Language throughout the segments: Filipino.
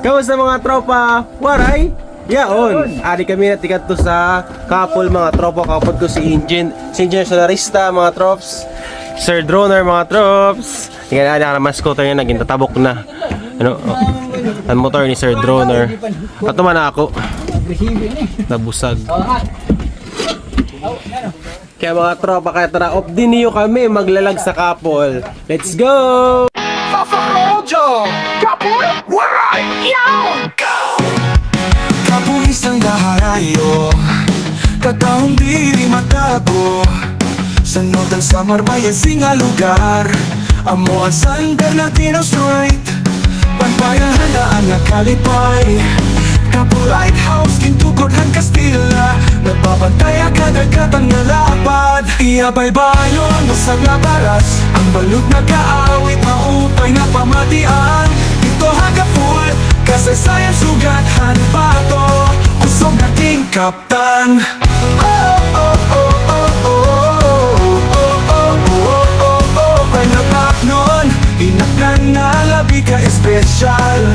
Kamusta mga tropa? Waray? Yaon! Ari kami na tikat to sa couple mga tropa. Kapod ko si Injin. Si Injin Solarista mga trops. Sir Droner mga trops. Tingnan na naman scooter niya naging tatabok na. Ano? Oh. Ang motor ni Sir Droner. At naman ako. Nabusag. Kaya mga tropa, kaya tara, off din niyo kami maglalag sa couple. Let's go! Kapulis ng laharayo Kataong diri matago. Sa notan sa marbayan singa lugar. Amo ang San Bernardino Street Panpayahan na ang nakalipay. Kapo Lighthouse, kintukod ang Kastila. Nagbabantay ang kadagatang nalapad Iyabay bayon, masag na baras. Ang balot na kaawit, maupay na pamatian Kaptan. Pato Kusog aking kaptan Inaknan na labi ka espesyal.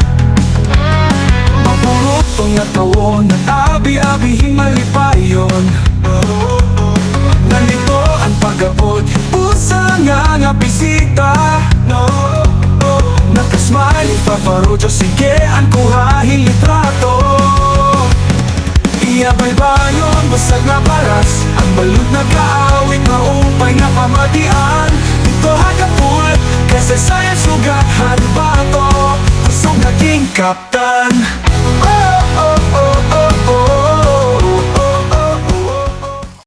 Mapurutong na tawon At abi-abi himalipayon Nalito ang pag-abot Pusa nga nga bisita. No Ngayon, basag na paras Ang balut na kaawit na upay na pamatian Ito hagapul, kasi sa'yo sugat. Ano ba ito? Pusong naging kaptan.